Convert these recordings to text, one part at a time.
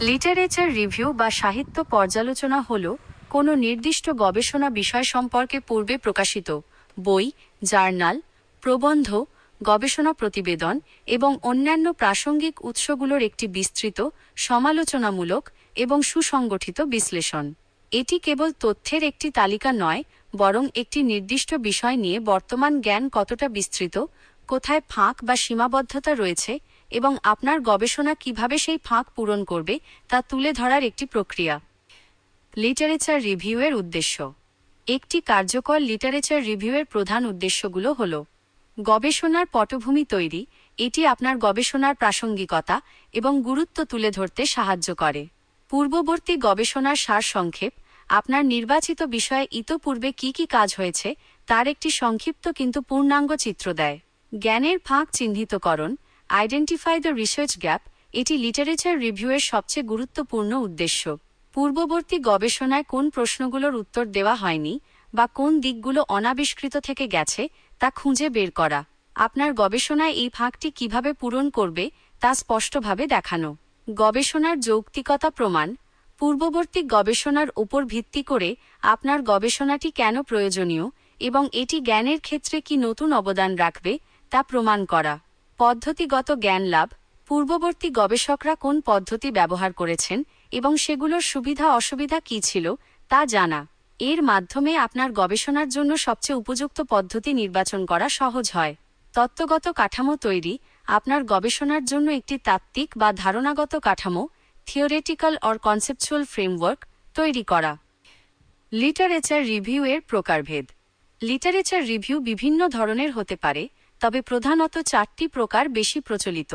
Literature review বা সাহিত্য পর্যালোচনা হল কোনো নির্দিষ্ট গবেষণা বিষয় সম্পর্কে পূর্বে প্রকাশিত বই, জার্নাল, প্রবন্ধ, গবেষণা প্রতিবেদন এবং অন্যান্য প্রাসঙ্গিক উৎসগুলোর একটি বিস্তৃত, সমালোচনামূলক এবং সুসংগঠিত বিশ্লেষণ। এটি কেবল তথ্যের একটি তালিকা নয়, বরং একটি নির্দিষ্ট বিষয় নিয়ে বর্তমান জ্ঞান কতটা বিস্তৃত, কোথায় ফাঁক বা সীমাবদ্ধতা রয়েছে এবং আপনার গবেষণা কীভাবে সেই ফাঁক পূরণ করবে তা তুলে ধরার একটি প্রক্রিয়া। লিটারেচার রিভিউয়ের উদ্দেশ্য। একটি কার্যকর লিটারেচার রিভিউয়ের প্রধান উদ্দেশ্যগুলো হল, গবেষণার পটভূমি তৈরি, এটি আপনার গবেষণার প্রাসঙ্গিকতা এবং গুরুত্ব তুলে ধরতে সাহায্য করে। পূর্ববর্তী গবেষণার সারসংক্ষেপ আপনার নির্বাচিত বিষয়ে ইতোপূর্বে কি কি কাজ হয়েছে, তার একটি সংক্ষিপ্ত কিন্তু পূর্ণাঙ্গ চিত্র দেয়। জ্ঞানের ফাঁক চিহ্নিতকরণ আইডেন্টিফাই দ্য রিসার্চ গ্যাপ এটি লিটারেচার রিভিউয়ের সবচেয়ে গুরুত্বপূর্ণ উদ্দেশ্য। পূর্ববর্তী গবেষণায় কোন প্রশ্নগুলোর উত্তর দেওয়া হয়নি বা কোন দিকগুলো অনাবিষ্কৃত থেকে গেছে তা খুঁজে বের করা। আপনার গবেষণায় এই ফাঁকটি কীভাবে পূরণ করবে তা স্পষ্টভাবে দেখানো। গবেষণার যৌক্তিকতা প্রমাণ। পূর্ববর্তী গবেষণার উপর ভিত্তি করে আপনার গবেষণাটি কেন প্রয়োজনীয় এবং এটি জ্ঞানের ক্ষেত্রে কি নতুন অবদান রাখবে তা প্রমাণ করা। পদ্ধতিগত জ্ঞান লাভ, পূর্ববর্তী গবেষকরা কোন পদ্ধতি ব্যবহার করেছেন এবং সেগুলোর সুবিধা অসুবিধা কী ছিল তা জানা। এর মাধ্যমে আপনার গবেষণার জন্য সবচেয়ে উপযুক্ত পদ্ধতি নির্বাচন করা সহজ হয়। তত্ত্বগত কাঠামো তৈরি, আপনার গবেষণার জন্য একটি তাত্ত্বিক বা ধারণাগত কাঠামো, থিওরেটিক্যাল অর কনসেপচুয়াল ফ্রেমওয়ার্ক তৈরি করা। লিটারেচার রিভিউ এর প্রকারভেদ। লিটারেচার রিভিউ বিভিন্ন ধরনের হতে পারে তবে প্রধানত চারটি প্রকার বেশি প্রচলিত।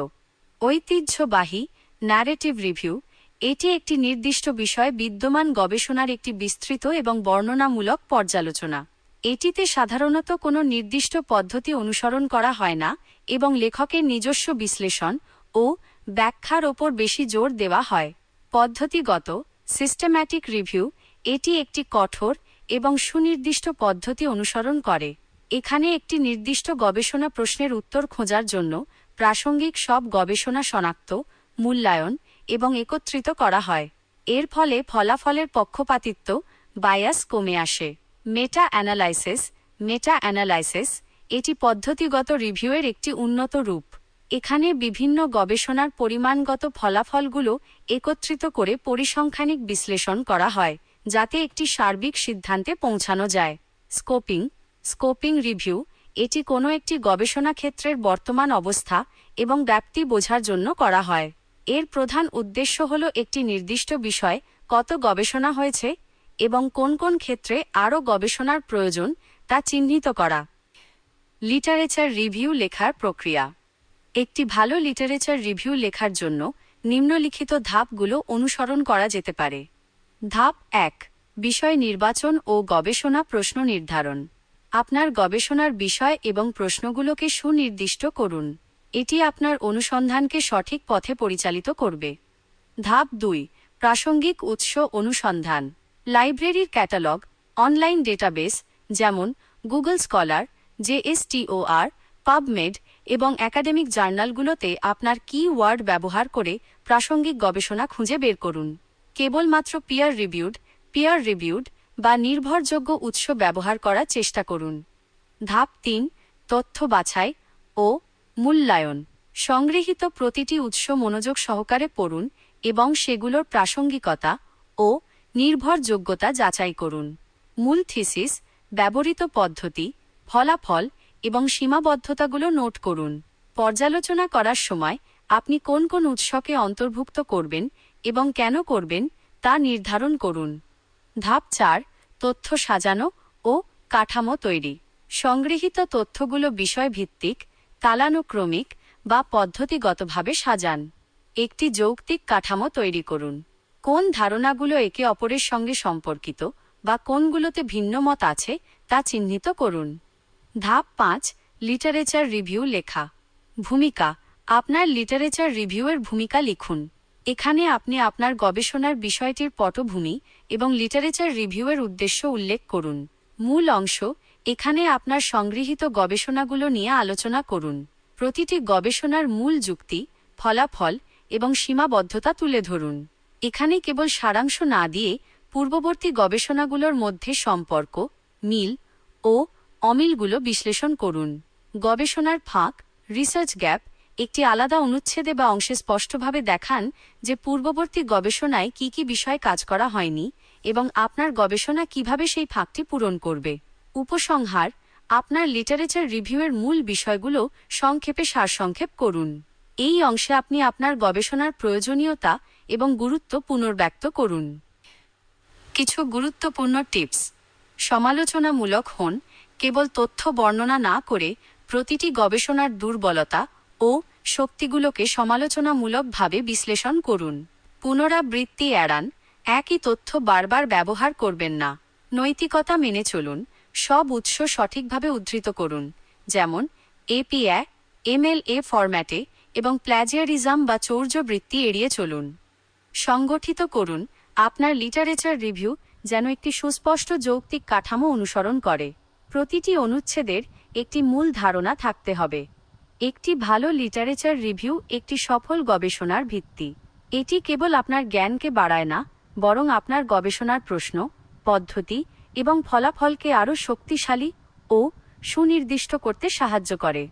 ঐতিহ্যবাহী ন্যারেটিভ রিভিউ এটি একটি নির্দিষ্ট বিষয়ে বিদ্যমান গবেষণার একটি বিস্তৃত এবং বর্ণনামূলক পর্যালোচনা। এটিতে সাধারণত কোনো নির্দিষ্ট পদ্ধতি অনুসরণ করা হয় না এবং লেখকের নিজস্ব বিশ্লেষণ ও ব্যাখ্যার ওপর বেশি জোর দেওয়া হয়। পদ্ধতিগত সিস্টেম্যাটিক রিভিউ এটি একটি কঠোর এবং সুনির্দিষ্ট পদ্ধতি অনুসরণ করে। এখানে একটি নির্দিষ্ট গবেষণা প্রশ্নের উত্তর খোঁজার জন্য প্রাসঙ্গিক সব গবেষণা শনাক্ত, মূল্যায়ন এবং একত্রিত করা হয়। এর ফলে ফলাফলের পক্ষপাতিত্ব, বায়াস কমে আসে। মেটা অ্যানালাইসিস মেটা অ্যানালাইসিস এটি পদ্ধতিগত রিভিউয়ের একটি উন্নত রূপ। এখানে বিভিন্ন গবেষণার পরিমাণগত ফলাফলগুলো একত্রিত করে পরিসংখ্যানিক বিশ্লেষণ করা হয়, যাতে একটি সার্বিক সিদ্ধান্তে পৌঁছানো যায়। স্কোপিং স্কোপিং রিভিউ, এটি কোনো একটি গবেষণা ক্ষেত্রের বর্তমান অবস্থা এবং ব্যাপ্তি বোঝার জন্য করা হয়। এর প্রধান উদ্দেশ্য হল একটি নির্দিষ্ট বিষয়, কত গবেষণা হয়েছে এবং কোন কোন ক্ষেত্রে আরও গবেষণার প্রয়োজন তা চিহ্নিত করা। লিটারেচার রিভিউ লেখার প্রক্রিয়া। একটি ভালো লিটারেচার রিভিউ লেখার জন্য নিম্নলিখিত ধাপগুলো অনুসরণ করা যেতে পারে। ধাপ এক, বিষয় নির্বাচন ও গবেষণা প্রশ্ন নির্ধারণ। আপনার গবেষণার বিষয় এবং প্রশ্নগুলোকে সুনির্দিষ্ট করুন। এটি আপনার অনুসন্ধানকে সঠিক পথে পরিচালিত করবে। ধাপ দুই, প্রাসঙ্গিক উৎস অনুসন্ধান। লাইব্রেরির ক্যাটালগ, অনলাইন ডেটাবেস, যেমন গুগল স্কলার জেএসটিওআর পাবমেড এবং একাডেমিক জার্নালগুলোতে আপনার কি ওয়ার্ড ব্যবহার করে প্রাসঙ্গিক গবেষণা খুঁজে বের করুন। কেবলমাত্র পিয়ার রিভিউড পিয়ার রিভিউড বা নির্ভরযোগ্য উৎস ব্যবহার করার চেষ্টা করুন। ধাপ তিন, তথ্য বাছাই ও মূল্যায়ন। সংগৃহীত প্রতিটি উৎস মনোযোগ সহকারে পড়ুন এবং সেগুলোর প্রাসঙ্গিকতা ও নির্ভরযোগ্যতা যাচাই করুন। মূল থিসিস, ব্যবহৃত পদ্ধতি, ফলাফল এবং সীমাবদ্ধতাগুলো নোট করুন। পর্যালোচনা করার সময় আপনি কোন কোন উৎসকে অন্তর্ভুক্ত করবেন এবং কেন করবেন তা নির্ধারণ করুন। ধাপ চার তথ্য সাজানো ও কাঠামো তৈরি। সংগৃহীত তথ্যগুলো বিষয়ভিত্তিক, কালানুক্রমিক বা পদ্ধতিগতভাবে সাজান। একটি যৌক্তিক কাঠামো তৈরি করুন। কোন ধারণাগুলো একে অপরের সঙ্গে সম্পর্কিত বা কোনগুলোতে ভিন্ন মত আছে তা চিহ্নিত করুন। ধাপ পাঁচ, লিটারেচার রিভিউ লেখা। ভূমিকা, আপনার লিটারেচার রিভিউয়ের ভূমিকা লিখুন। এখানে আপনি আপনার গবেষণার বিষয়টির পটভূমি এবং লিটারেচার রিভিউয়ের উদ্দেশ্য উল্লেখ করুন। মূল অংশ, এখানে আপনার সংগৃহীত গবেষণাগুলো নিয়ে আলোচনা করুন। প্রতিটি গবেষণার মূল যুক্তি, ফলাফল এবং সীমাবদ্ধতা তুলে ধরুন। এখানে কেবল সারাংশ না দিয়ে পূর্ববর্তী গবেষণাগুলোর মধ্যে সম্পর্ক, মিল ও অমিলগুলো বিশ্লেষণ করুন। গবেষণার ফাঁক, রিসার্চ গ্যাপ একটি আলাদা অনুচ্ছেদে বা অংশে স্পষ্টভাবে দেখান যে পূর্ববর্তী গবেষণায় কি কি বিষয়ে কাজ করা হয়নি এবং আপনার গবেষণা কীভাবে সেই ফাঁকটি পূরণ করবে। উপসংহার, আপনার লিটারেচার রিভিউয়ের মূল বিষয়গুলো সংক্ষেপে সারসংক্ষেপ করুন। এই অংশে আপনি আপনার গবেষণার প্রয়োজনীয়তা এবং গুরুত্ব পুনর্ব্যক্ত করুন। কিছু গুরুত্বপূর্ণ টিপস। সমালোচনামূলক হন, কেবল তথ্য বর্ণনা না করে প্রতিটি গবেষণার দুর্বলতা ও শক্তিগুলোকে সমালোচনামূলকভাবে বিশ্লেষণ করুন। পুনরাবৃত্তি এড়ান, একই তথ্য বারবার ব্যবহার করবেন না। নৈতিকতা মেনে চলুন, সব উৎস সঠিকভাবে উদ্ধৃত করুন, যেমন এপিএ এমএলএ ফরম্যাটে এবং প্ল্যাজিয়ারিজম বা চৌর্যবৃত্তি এড়িয়ে চলুন। সংগঠিত করুন, আপনার লিটারেচার রিভিউ যেন একটি সুস্পষ্ট যৌক্তিক কাঠামো অনুসরণ করে। প্রতিটি অনুচ্ছেদের একটি মূল ধারণা থাকতে হবে। একটি ভালো লিটারেচার রিভিউ একটি সফল গবেষণার ভিত্তি। এটি কেবল আপনার জ্ঞানকে বাড়ায় না, বরং আপনার গবেষণার প্রশ্ন, পদ্ধতি এবং ফলাফলকে আরও শক্তিশালী ও সুনির্দিষ্ট করতে সাহায্য করে।